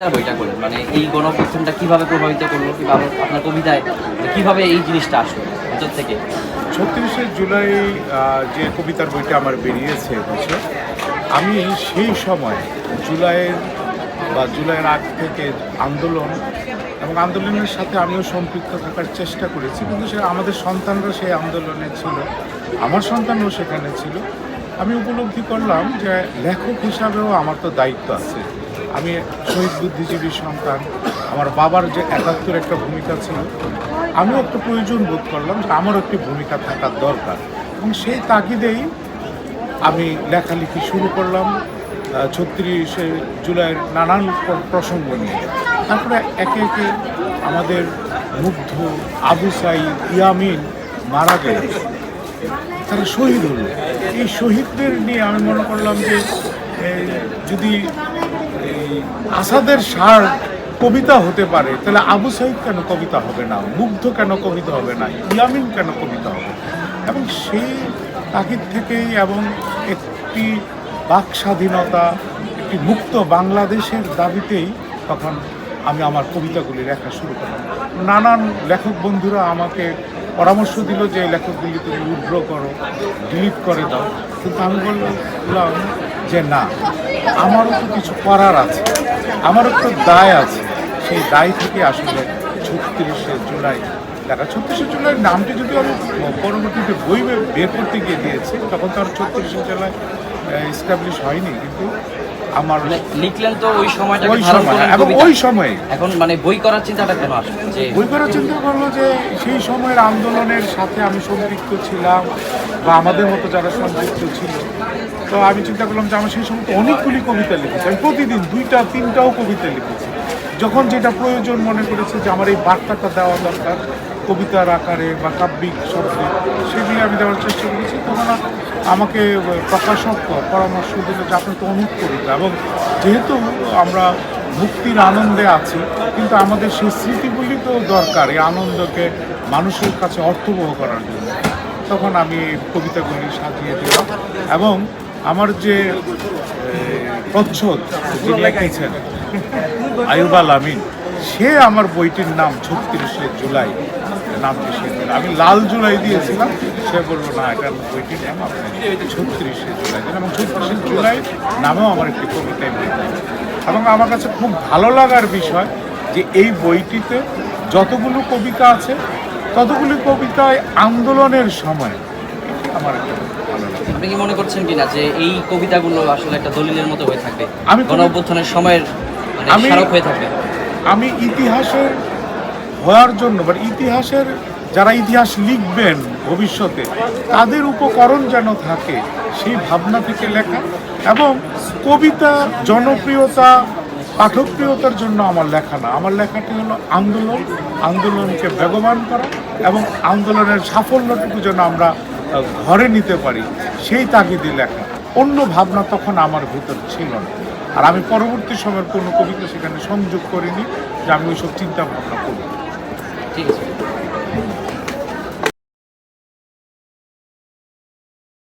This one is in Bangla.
বইটা মানে এই প্রভাবিত করল আপনার কবিতায় মানে এই জিনিসটা থেকে? ছত্রিশে জুলাই যে কবিতার বইটা আমার বেরিয়েছে বুঝছ, আমি সেই সময় জুলাইয়ের বা জুলাইয়ের আগ থেকে আন্দোলন এবং আন্দোলনের সাথে আমিও সম্পৃক্ত থাকার চেষ্টা করেছি, কিন্তু সে আমাদের সন্তানরা সেই আন্দোলনে ছিল, আমার সন্তানও সেখানে ছিল। আমি উপলব্ধি করলাম যে লেখক হিসাবেও আমার তো দায়িত্ব আছে। আমি শহীদ বুদ্ধিজীবী সন্তান। আমার বাবার যে একাত্তর একটা ভূমিকা ছিল, আমিও একটা প্রয়োজন বোধ করলাম যে আমারও একটি ভূমিকা থাকার দরকার। এবং সেই তাগিদেই আমি লেখালেখি শুরু করলাম ছত্রিশে জুলাইয়ের নানান প্রসঙ্গ নিয়ে। তারপরে একে একে আমাদের মুগ্ধ আবু সাইদ ইয়ামিন মারা গেল তারা শহীদ হলো এই শহীদদের নিয়ে আমি মনে করলাম যে যদি আসাদের সার কবিতা হতে পারে, তাহলে আবু সাইদ কেন কবিতা হবে না? মুগ্ধ কেন কবিতা হবে না? ইয়ামিন কেন কবিতা হবে? এবং সেই তাগিদ থেকেই এবং একটি বাক স্বাধীনতা একটি মুক্ত বাংলাদেশের দাবিতেই তখন আমি আমার কবিতাগুলি লেখা শুরু করলাম। নানান লেখক বন্ধুরা আমাকে পরামর্শ দিল যে লেখকগুলি তুমি উড্র করো, ডিলিট করে দাও। কিন্তু আমি বললাম যে না আমারও তো কিছু করার আছে আমারও তো দায় আছে। সেই দায় থেকে আসলে ছত্রিশে জুলাই দেখা ছত্রিশে জুলাই নামটি যদি আমি পরবর্তীতে বই বের করতে গিয়ে দিয়েছি তখন তো আর ছত্রিশে জেলায় এস্টাবলিশ হয়নি কিন্তু আমার মানে লিখলেন তো ওই সময়টাকে ওই সময় এবং ওই সময়ে। এখন মানে বই করার চিন্তাটা কেন আসলো? যে বই করার চিন্তা করল যে সেই সময়ের আন্দোলনের সাথে আমি সম্পৃক্ত ছিলাম বা আমাদের মতো যারা সম্পৃক্ত ছিল। তো আমি চিন্তা করলাম যে আমার সেই সময় অনেকগুলি কবিতা লিখেছি। আমি প্রতিদিন দুইটা, তিনটাও কবিতা লিখেছি। যখন যেটা প্রয়োজন মনে করেছে যে আমার এই বার্তাটা দেওয়া দরকার, কবিতার আকারে বা কাব্যিক শব্দে, সেগুলি আমি দেওয়ার চেষ্টা করেছি। তখন আমাকে প্রকাশক পরামর্শ দিল যে আপনি তো অনেক কবিতা এবং যেহেতু আমরা মুক্তির আনন্দে আছি, কিন্তু আমাদের সেই স্মৃতিগুলি তো দরকার, এই আনন্দকে মানুষের কাছে অর্থবহ করার জন্য। তখন আমি কবিতাগুলি সাজিয়ে দিলাম। এবং আমার যে প্রচ্ছদ, যিনি লিখেছেন আয়ুব আল আমিন, সে আমার বইটির নাম ছত্রিশে জুলাই নামটি সে আমি লাল জুলাই দিয়েছিলাম, সে বলল, না, এটা বইটির নাম আপনি ছত্রিশে জুলাই দিন। এবং ছত্রিশে জুলাই নামেও আমার একটি কবিতায় বই এবং আমার কাছে খুব ভালো লাগার বিষয় যে এই বইটিতে যতগুলো কবিতা আছে ততগুলি কবিতায় আন্দোলনের সময়? আমার আপনি কি মনে করছেন কিনা যে এই কবিতাগুলো আসলে একটা দলিলের মতো হয়ে থাকবে? আমি কবি- গণঅভ্যুত্থানের সময়ের মানে আমি- হয়ে থাকবে? আমি ইতিহাসের হওয়ার জন্য বা ইতিহাসের যারা ইতিহাস লিখবেন ভবিষ্যতে তাদের উপকরণ যেন থাকে সেই ভাবনা থেকে লেখা এবং কবিতা জনপ্রিয়তা পাঠকপ্রিয়তার জন্য আমার লেখা না। আমার লেখাটি হলো আন্দোলন, আন্দোলনকে বেগবান করা এবং আন্দোলনের সাফল্যটুকু যেন আমরা ঘরে নিতে পারি, সেই তাগিদে লেখা। অন্য ভাবনা তখন আমার ভিতর ছিল না। আর আমি পরবর্তী সময়ের কোনো কবিতা সেখানে সংযোগ করিনি, যে আমি ওইসব চিন্তা ভাবনা করি। ঠিক আছে।